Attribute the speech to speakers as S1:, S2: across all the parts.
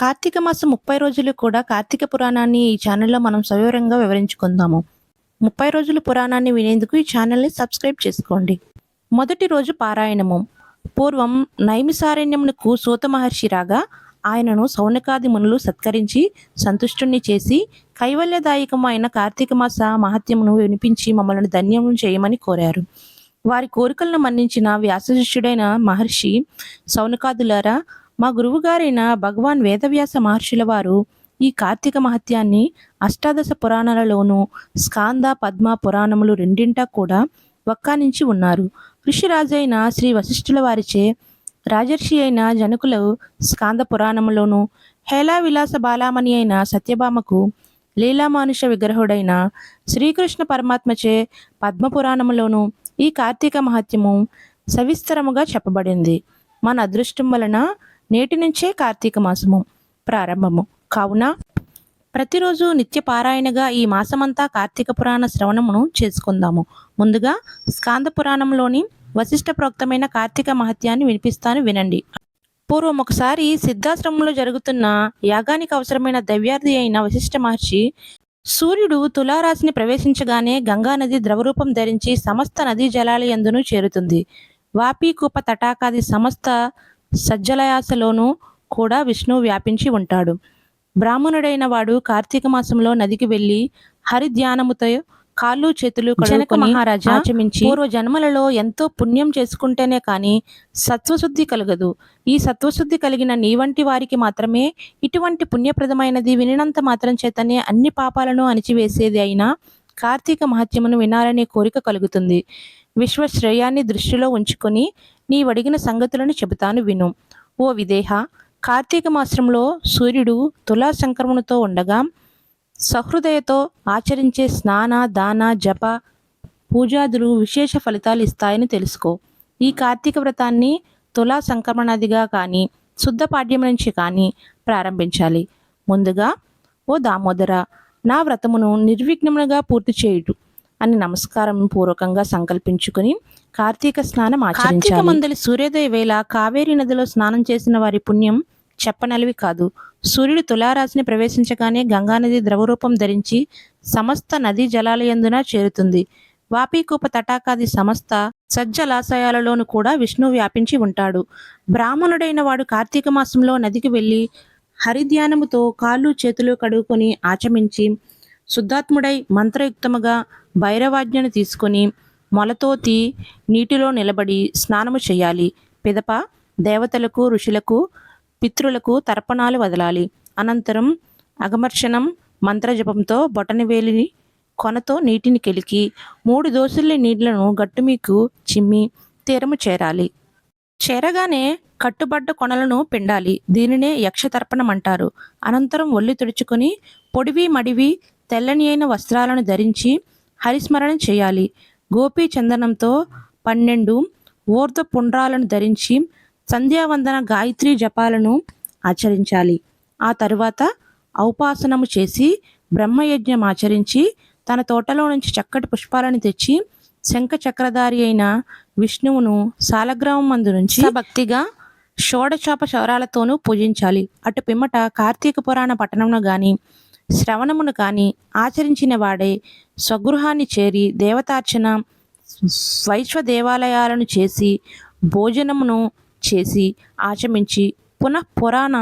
S1: కార్తీక మాసం ముప్పై రోజులు కూడా కార్తీక పురాణాన్ని ఈ ఛానల్లో మనం సవివరంగా వివరించుకుందాము. ముప్పై రోజుల పురాణాన్ని వినేందుకు ఈ ఛానల్ని సబ్స్క్రైబ్ చేసుకోండి. మొదటి రోజు పారాయణము. పూర్వం నైమిసారణ్యమునకు సూత మహర్షి రాగా ఆయనను సౌనకాది మునులు సత్కరించి సంతుష్టుణ్ణి చేసి కైవల్యదాయకమైన కార్తీక మాస మహత్యమును వినిపించి మమ్మల్ని ధన్యము చేయమని కోరారు. వారి కోరికలను మన్నించిన వ్యాసశిష్యుడైన మహర్షి సౌనకాదులారా మా గురువుగారైన భగవాన్ వేదవ్యాస మహర్షుల వారు ఈ కార్తీక మహత్యాన్ని అష్టాదశ పురాణాలలోనూ స్కాంద పద్మ పురాణములు రెండింటా కూడా వక్కానించి ఉన్నారు. ఋషిరాజైన శ్రీ వశిష్ఠుల వారిచే రాజర్షి అయిన జనకులు స్కాంద పురాణములోను హేలా విలాస బాలామణి అయిన సత్యభామకు లీలామానుష విగ్రహుడైన శ్రీకృష్ణ పరమాత్మచే పద్మపురాణములోను ఈ కార్తీక మహత్యము సవిస్తరముగా చెప్పబడింది. మన అదృష్టం వలన నేటి నుంచే కార్తీక మాసము ప్రారంభము. కావున ప్రతిరోజు నిత్య పారాయణగా ఈ మాసమంతా కార్తీక పురాణ శ్రవణమును చేసుకుందాము. ముందుగా స్కాంద పురాణంలోని వశిష్ఠ ప్రోక్తమైన కార్తీక మహత్యాన్ని వినిపిస్తాను వినండి. పూర్వం ఒకసారి సిద్ధాశ్రమంలో జరుగుతున్న యాగానికి అవసరమైన దవ్యార్థి అయిన వశిష్ఠ మహర్షి సూర్యుడు తులారాశిని ప్రవేశించగానే గంగానది ద్రవరూపం ధరించి సమస్త నదీ జలాల యందును చేరుతుంది వాపీకూప తటాకాది సమస్త సజ్జలయాసలోనూ కూడా విష్ణువు వ్యాపించి ఉంటాడు. బ్రాహ్మణుడైన వాడు కార్తీక మాసంలో నదికి వెళ్ళి హరి ధ్యానముతో కాళ్ళు చేతులు జనక మహారాజా ఆచమించి పూర్వ జన్మలలో ఎంతో పుణ్యం చేసుకుంటేనే కానీ సత్వశుద్ధి కలగదు. ఈ సత్వశుద్ధి కలిగిన నీ వంటి వారికి మాత్రమే ఇటువంటి పుణ్యప్రదమైనది వినినంత మాత్రం చేతనే అన్ని పాపాలను అణిచివేసేది అయినా కార్తీక మహత్యమును వినాలనే కోరిక కలుగుతుంది. విశ్వశ్రేయాన్ని దృష్టిలో ఉంచుకొని నీ అడిగిన సంగతులను చెబుతాను విను. ఓ విదేహ కార్తీక మాసంలో సూర్యుడు తులా సంక్రమణతో ఉండగా సహృదయతో ఆచరించే స్నాన దాన జప పూజాదులు విశేష ఫలితాలు ఇస్తాయని తెలుసుకో. ఈ కార్తీక వ్రతాన్ని తులా సంక్రమణాదిగా కానీ శుద్ధ పాడ్యం నుంచి కానీ ప్రారంభించాలి. ముందుగా ఓ దామోదర నా వ్రతమును నిర్విఘ్నముగా పూర్తి చేయుడు అని నమస్కారం పూర్వకంగా సంకల్పించుకుని కార్తీక స్నానం ఆచరించాలి. మందలి సూర్యోదయ వేళ కావేరీ నదిలో స్నానం చేసిన వారి పుణ్యం చెప్పనలివి కాదు. సూర్యుడు తులారాశిని ప్రవేశించగానే గంగానది ద్రవరూపం ధరించి సమస్త నదీ జలాలయందున చేరుతుంది. వాపీకూప తటాకాది సమస్త సజ్జలాశయాలలోను కూడా విష్ణువు వ్యాపించి ఉంటాడు. బ్రాహ్మణుడైన వాడు కార్తీక మాసంలో నదికి వెళ్ళి హరిధ్యానముతో కాళ్ళు చేతులు కడుక్కొని ఆచమించి శుద్ధాత్ముడై మంత్రయుక్తముగా భైరవాజ్ఞను తీసుకొని మొలతోతి నీటిలో నిలబడి స్నానము చేయాలి. పిదప దేవతలకు ఋషులకు పితృలకు తర్పణాలు వదలాలి. అనంతరం అగమర్షణం మంత్రజపంతో బొటనవేలిని కొనతో నీటిని కెలికి మూడు దోసుల్ని నీళ్ళను గట్టుమీకు చిమ్మి తీరము చేరాలి. చేరగానే కట్టుబడ్డ కొనలను పిండాలి. దీనినే యక్షతర్పణం అంటారు. అనంతరం ఒళ్ళు తుడుచుకొని పొడివి మడివి తెల్లని అయిన వస్త్రాలను ధరించి హరిస్మరణ చేయాలి. గోపీ చందనంతో పన్నెండు ఊర్ధ పుండ్రాలను ధరించి సంధ్యావందన గాయత్రి జపాలను ఆచరించాలి. ఆ తరువాత ఔపాసనము చేసి బ్రహ్మయజ్ఞం ఆచరించి తన తోటలో నుంచి చక్కటి పుష్పాలను తెచ్చి శంఖ చక్రధారి అయిన విష్ణువును సాలగ్రామం మందు నుంచి భక్తిగా షోడచాప శవరాలతోనూ పూజించాలి. అటు పిమ్మట కార్తీక పురాణ పట్టణమును కానీ శ్రవణమును కాని ఆచరించిన వాడే స్వగృహాన్ని చేరి దేవతార్చన వైశ్వ దేవాలయాలను చేసి భోజనమును చేసి ఆచమించి పునః పురాణ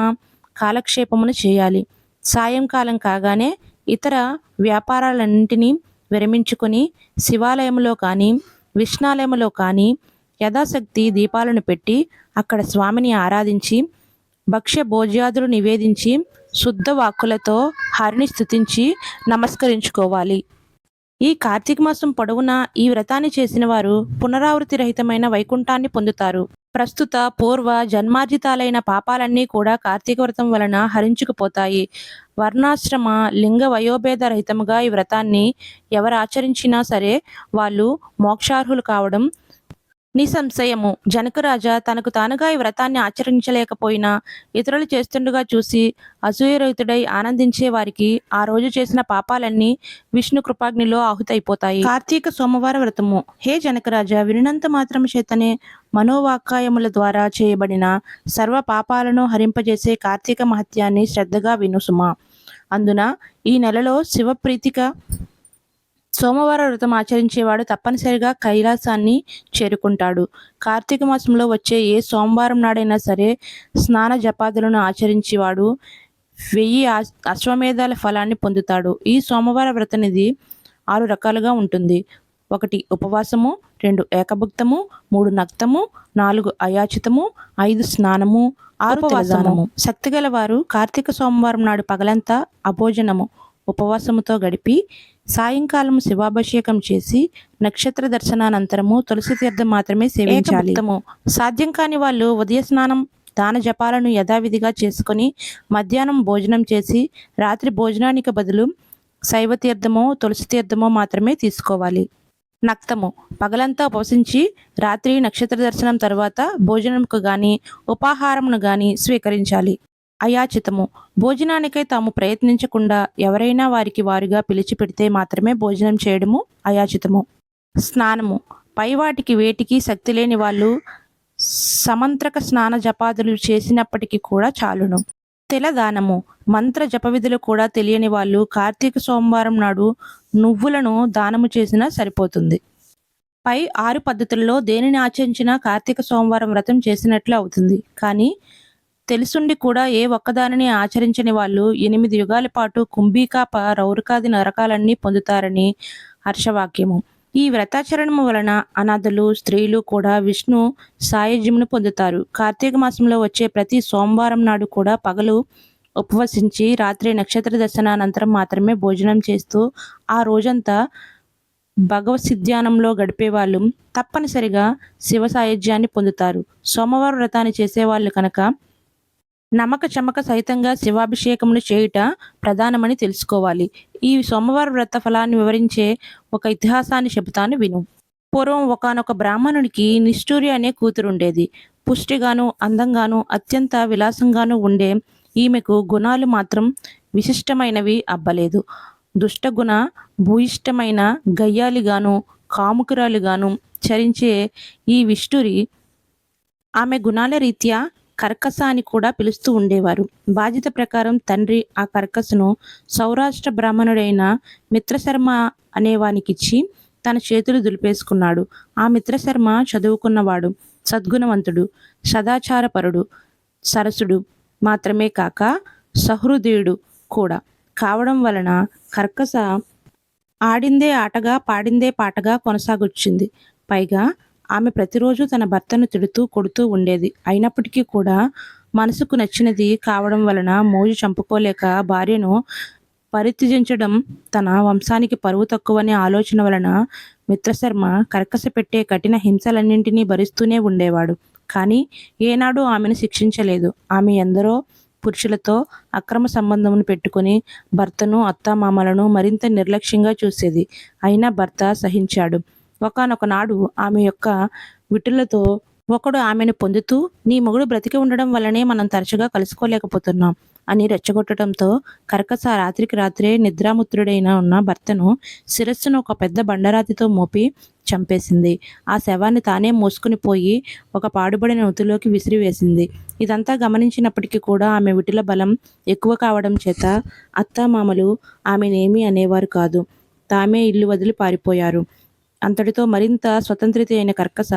S1: కాలక్షేపమును చేయాలి. సాయంకాలం కాగానే ఇతర వ్యాపారాలన్నింటినీ విరమించుకొని శివాలయంలో కానీ విష్ణాలయంలో కానీ యథాశక్తి దీపాలను పెట్టి అక్కడ స్వామిని ఆరాధించి భక్ష్య భోజ్యాదులు నివేదించి శుద్ధ వాక్కులతో హరిని స్థుతించి నమస్కరించుకోవాలి. ఈ కార్తీక మాసం పొడవునా ఈ వ్రతాన్ని చేసిన వారు పునరావృతి రహితమైన వైకుంఠాన్ని పొందుతారు. ప్రస్తుత పూర్వ జన్మార్జితాలైన పాపాలన్నీ కూడా కార్తీక వ్రతం వలన హరించుకుపోతాయి. వర్ణాశ్రమ లింగ వయోభేద రహితముగా ఈ వ్రతాన్ని ఎవరు ఆచరించినా సరే వాళ్ళు మోక్షార్హులు కావడం నిసంశయము జనకరాజా తనకు తానుగా ఈ వ్రతాన్ని ఆచరించలేకపోయినా ఇతరులు చేస్తుండగా చూసి అసూయరహితుడై ఆనందించే వారికి ఆ రోజు చేసిన పాపాలన్నీ విష్ణు కృపాగ్నిలో ఆహుతైపోతాయి. కార్తీక సోమవార వ్రతము. హే జనకరాజా వినంత మాత్రం చేతనే మనోవాకాయముల ద్వారా చేయబడిన సర్వ పాపాలను హరింపజేసే కార్తీక మహత్యాన్ని శ్రద్ధగా వినుసుమా. అందున ఈ నెలలో శివప్రీతిక సోమవార వ్రతం ఆచరించేవాడు తప్పనిసరిగా కైలాసాన్ని చేరుకుంటాడు. కార్తీక మాసంలో వచ్చే ఏ సోమవారం నాడైనా సరే స్నాన జపాదులను ఆచరించేవాడు వెయ్యి అశ్వమేధాల ఫలాన్ని పొందుతాడు. ఈ సోమవార వ్రతనిధి ఆరు రకాలుగా ఉంటుంది. ఒకటి ఉపవాసము రెండు ఏకభుక్తము మూడు నక్తము నాలుగు అయాచితము ఐదు స్నానము ఆరు ఉపవాసము. శక్తిగల వారు కార్తీక సోమవారం నాడు పగలంతా అభోజనము ఉపవాసముతో గడిపి సాయంకాలం శివాభిషేకం చేసి నక్షత్ర దర్శనానంతరము తులసి తీర్థం మాత్రమే సేవించాలి. సాధ్యం కాని వాళ్ళు ఉదయ స్నానం దాన జపాలను యథావిధిగా చేసుకొని మధ్యాహ్నం భోజనం చేసి రాత్రి భోజనానికి బదులు శైవ తీర్థమో తులసి తీర్థమో మాత్రమే తీసుకోవాలి. నక్తము. పగలంతా ఉపవసించి రాత్రి నక్షత్ర దర్శనం తర్వాత భోజనంకు గాని ఉపాహారమును గాని స్వీకరించాలి. అయాచితము. భోజనానికై తాము ప్రయత్నించకుండా ఎవరైనా వారికి వారుగా పిలిచి పెడితే మాత్రమే భోజనం చేయడము అయాచితము. స్నానము. పైవాటికి వేటికి శక్తి లేని వాళ్ళు సమంత్రక స్నాన జపాదులు చేసినప్పటికీ కూడా చాలును. తిలదానము మంత్ర జపవిధులు కూడా తెలియని వాళ్ళు కార్తీక సోమవారం నాడు నువ్వులను దానము చేసినా సరిపోతుంది. పై ఆరు పద్ధతుల్లో దేనిని ఆచరించినా కార్తీక సోమవారం వ్రతం చేసినట్లు అవుతుంది. కానీ తెలుసుండి కూడా ఏ ఒక్కదానిని ఆచరించని వాళ్ళు ఎనిమిది యుగాల పాటు కుంభీకాప రౌరకాది నరకాలన్నీ పొందుతారని హర్షవాక్యము. ఈ వ్రతాచరణము వలన అనాథలు స్త్రీలు కూడా విష్ణు సాయుజ్యమును పొందుతారు. కార్తీక మాసంలో వచ్చే ప్రతి సోమవారం నాడు కూడా పగలు ఉపవసించి రాత్రి నక్షత్ర దర్శనానంతరం మాత్రమే భోజనం చేస్తూ ఆ రోజంతా భగవత్ సిద్ధ్యానంలో గడిపే వాళ్ళు తప్పనిసరిగా శివ సాయుధ్యాన్ని పొందుతారు. సోమవారం వ్రతాన్ని చేసేవాళ్ళు కనుక నమ్మక చమక సహితంగా శివాభిషేకమును చేయుట ప్రధానమని తెలుసుకోవాలి. ఈ సోమవార వ్రత ఫలాన్ని వివరించే ఒక ఇతిహాసాన్ని చెబుతాను విను. పూర్వం ఒకానొక బ్రాహ్మణునికి నిష్ఠూరి అనే కూతురుండేది. పుష్టిగాను అందంగాను అత్యంత విలాసంగాను ఉండే ఈమెకు గుణాలు మాత్రం విశిష్టమైనవి అబ్బలేదు. దుష్టగుణ భూయిష్టమైన గయ్యాలిగాను కాముకురాలుగాను చరించే ఈ విష్ణురి ఆమె గుణాల రీత్యా కర్కస అని కూడా పిలుస్తూ ఉండేవారు. బాధ్యత ప్రకారం తండ్రి ఆ కర్కసను సౌరాష్ట్ర బ్రాహ్మణుడైన మిత్రశర్మ అనేవానికిచ్చి తన చేతులు దులిపేసుకున్నాడు. ఆ మిత్రశర్మ చదువుకున్నవాడు సద్గుణవంతుడు సదాచారపరుడు సరసుడు మాత్రమే కాక సహృదయుడు కూడా. కావడం వలన కర్కస ఆడిందే ఆటగా పాడిందే పాటగా కొనసాగొచ్చింది. పైగా ఆమె ప్రతిరోజు తన భర్తను తిడుతూ కొడుతూ ఉండేది. అయినప్పటికీ కూడా మనసుకు నచ్చినది కావడం వలన మోజు చంపుకోలేక భార్యను పరిత్యజించడం తన వంశానికి పరువు తక్కువనే ఆలోచన వలన మిత్రశర్మ కర్కస పెట్టే కఠిన హింసలన్నింటినీ భరిస్తూనే ఉండేవాడు. కానీ ఏనాడు ఆమెను శిక్షించలేదు. ఆమె ఎందరో పురుషులతో అక్రమ సంబంధమును పెట్టుకుని భర్తను అత్తామామలను మరింత నిర్లక్ష్యంగా చూసేది. అయినా భర్త సహించాడు. ఒకనొక నాడు ఆమె యొక్క విటులతో ఒకడు ఆమెను పొందుతూ నీ మొగుడు బ్రతికి ఉండడం వల్లనే మనం తరచుగా కలుసుకోలేకపోతున్నాం అని రెచ్చగొట్టడంతో కర్కస రాత్రికి రాత్రే నిద్రాముత్రుడైన ఉన్న భర్తను శిరస్సును ఒక పెద్ద బండరాతితో మోపి చంపేసింది. ఆ శవాన్ని తానే మోసుకుని పోయి ఒక పాడుబడిన ఉతిలోకి విసిరివేసింది. ఇదంతా గమనించినప్పటికీ కూడా ఆమె విటుల బలం ఎక్కువ కావడం చేత అత్తామామలు ఆమెనేమీ అనేవారు కాదు. తామే ఇల్లు వదిలి పారిపోయారు. అంతటితో మరింత స్వతంత్రిత అయిన కర్కస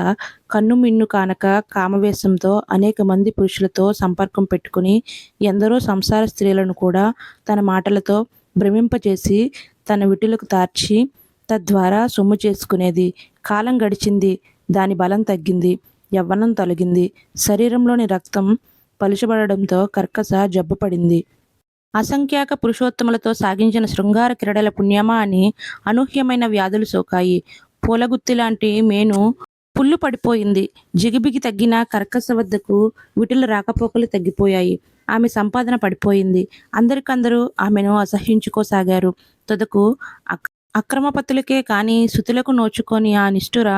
S1: కన్ను మిన్ను కానక కామవేశంతో అనేక మంది పురుషులతో సంపర్కం పెట్టుకుని ఎందరో సంసార స్త్రీలను కూడా తన మాటలతో భ్రమింపచేసి తన విటులకు తార్చి తద్వారా సొమ్ము చేసుకునేది. కాలం గడిచింది దాని బలం తగ్గింది యవ్వనం తొలగింది. శరీరంలోని రక్తం పలుచబడడంతో కర్కస జబ్బుపడింది అసంఖ్యాక పురుషోత్తములతో సాగించిన శృంగార క్రీడల పుణ్యమా అని అనూహ్యమైన వ్యాధులు సోకాయి. పూలగుత్తి లాంటి మేను పుల్లు పడిపోయింది. జిగిబిగి తగ్గిన కర్కస వద్దకు విటుల రాకపోకలు తగ్గిపోయాయి. ఆమె సంపాదన పడిపోయింది. అందరికందరూ ఆమెను అసహ్యించుకోసాగారు. తుదకు అక్రమపతులకే కానీ పత్తులకే శృతులకు నోచుకొని ఆ నిష్ఠుర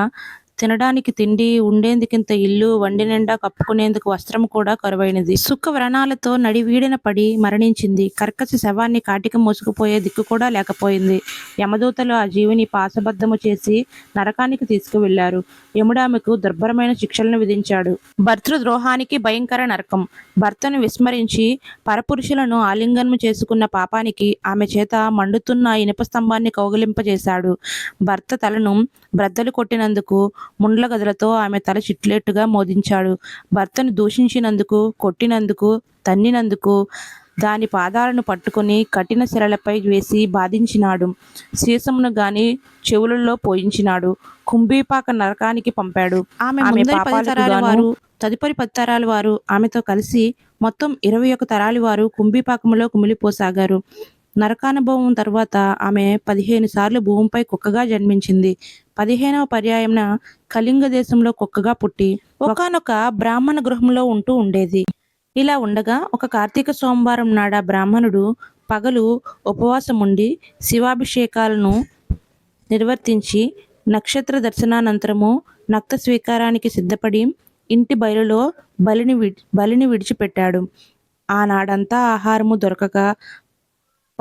S1: తినడానికి తిండి ఉండేందుకింత ఇల్లు వండి నిండా కప్పుకునేందుకు వస్త్రం కూడా కరువైనది. సుఖ వ్రణాలతో నడివీడిన పడి మరణించింది. కర్కశ శవాన్ని కాటికి మోసుకుపోయే దిక్కు కూడా లేకపోయింది. యమదూతలు ఆ జీవిని పాశబద్ధము చేసి నరకానికి తీసుకువెళ్ళారు యముడామెకు దుర్భరమైన శిక్షలను విధించాడు. భర్తృద్రోహానికి భయంకర నరకం. భర్తను విస్మరించి పరపురుషులను ఆలింగనం చేసుకున్న పాపానికి ఆమె చేత మండుతున్న ఇనుప స్తంభాన్ని కౌగిలింపజేశాడు. భర్త తలను బ్రద్దలు కొట్టినందుకు ముండ్ల గదులతో ఆమె తల చిట్లేట్టుగా మోదించాడు. భర్తను దూషించినందుకు కొట్టినందుకు తన్నినందుకు దాని పాదాలను పట్టుకొని కఠిన శిలలపై వేసి బాధించినాడు. సీసమును గాని చెవులలో పోయించినాడు. కుంభీపాక నరకానికి పంపాడు. ఆమె వారు తదుపరి పది తరాల వారు ఆమెతో కలిసి మొత్తం ఇరవై ఒక తరాల వారు కుంభీపాకములో కుమిలిపోసాగారు. నరకానుభవం తర్వాత ఆమె పదిహేను సార్లు భూమిపై కుక్కగా జన్మించింది. పదిహేనవ పర్యాయమున కళింగ దేశంలో కుక్కగా పుట్టి ఒకానొక బ్రాహ్మణ గృహంలో ఉంటూ ఉండేది. ఇలా ఉండగా ఒక కార్తీక సోమవారం నాడ బ్రాహ్మణుడు పగలు ఉపవాసం ఉండి శివాభిషేకాలను నిర్వర్తించి నక్షత్ర దర్శనానంతరము నక్త స్వీకారానికి సిద్ధపడి ఇంటి బయలులో బలిని విడి బలిని విడిచిపెట్టాడు. ఆనాడంతా ఆహారము దొరకక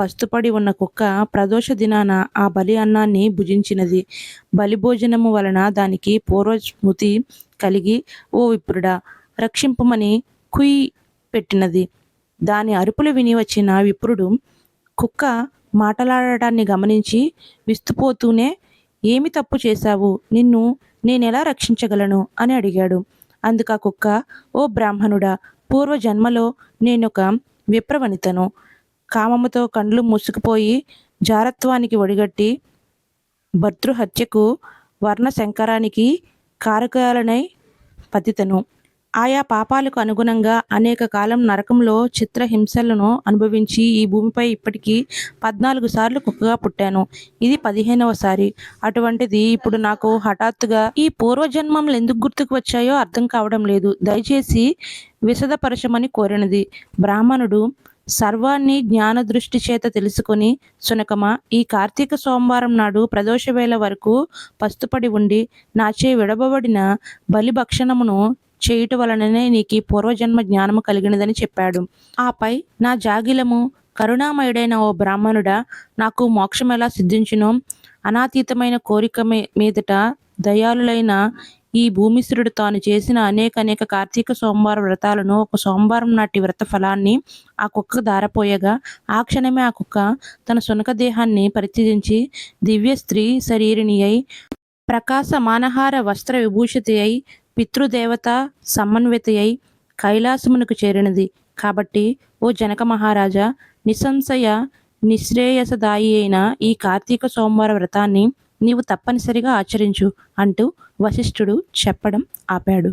S1: పస్తుపడి ఉన్న కుక్క ప్రదోష దినాన ఆ బలి అన్నాన్ని భుజించినది. బలి భోజనము వలన దానికి పూర్వస్మృతి కలిగి ఓ విప్రుడా! రక్షింపమని కుయ్ పెట్టినది. దాని అరుపులు విని వచ్చిన విప్రుడు కుక్క మాటలాడటాన్ని గమనించి విస్తుపోతూనే ఏమి తప్పు చేశావు? నిన్ను నేనెలా రక్షించగలను? అని అడిగాడు. అందుకు ఆ కుక్క ఓ బ్రాహ్మణుడా! పూర్వ జన్మలో నేనొక విప్రవనితను. కామముతో కండ్లు మూసుకుపోయి జారత్వానికి ఒడిగట్టి భర్తృహత్యకు వర్ణ శంకరానికి కారకాలనై పతితను. ఆయా పాపాలకు అనుగుణంగా అనేక కాలం నరకంలో చిత్రహింసలను అనుభవించి ఈ భూమిపై ఇప్పటికీ పద్నాలుగు సార్లు కుక్కగా పుట్టాను. ఇది పదిహేనవసారి అటువంటిది ఇప్పుడు నాకు హఠాత్తుగా ఈ పూర్వజన్మములు ఎందుకు గుర్తుకు వచ్చాయో అర్థం కావడం లేదు. దయచేసి విశదపరచమని కోరినది. బ్రాహ్మణుడు సర్వాన్ని జ్ఞాన దృష్టి చేత తెలుసుకొని సునకమ ఈ కార్తీక సోమవారం నాడు ప్రదోషవేళ వరకు పస్తుపడి ఉండి నాచే విడబడిన బలి భక్షణమును చేయుట వలననే నీకు పూర్వజన్మ జ్ఞానము కలిగినదని చెప్పాడు. ఆపై నా జాగిలము కరుణామయుడైన ఓ బ్రాహ్మణుడా నాకు మోక్షం ఎలా సిద్ధించును. అనాతీతమైన కోరిక మీ- మీదట దయాలులైన ఈ భూమిశ్రుడు తాను చేసిన అనేక అనేక కార్తీక సోమవార వ్రతాలను ఒక సోమవారం నాటి వ్రత ఫలాన్ని ఆ కుక్క దారపోయగా ఆ క్షణమే ఆ కుక్క తన సునక దేహాన్ని పరిత్యజించి దివ్య స్త్రీ శరీరిణి అయి ప్రకాశ మానహార వస్త్ర విభూషితి అయి పితృదేవత సమన్విత అయి కైలాసమునకు చేరినది. కాబట్టి ఓ జనక మహారాజా నిస్సంశయ నిశ్రేయసదాయి అయిన ఈ కార్తీక సోమవార వ్రతాన్ని నీవు తప్పనిసరిగా ఆచరించు అంటూ వశిష్ఠుడు చెప్పడం ఆపాడు.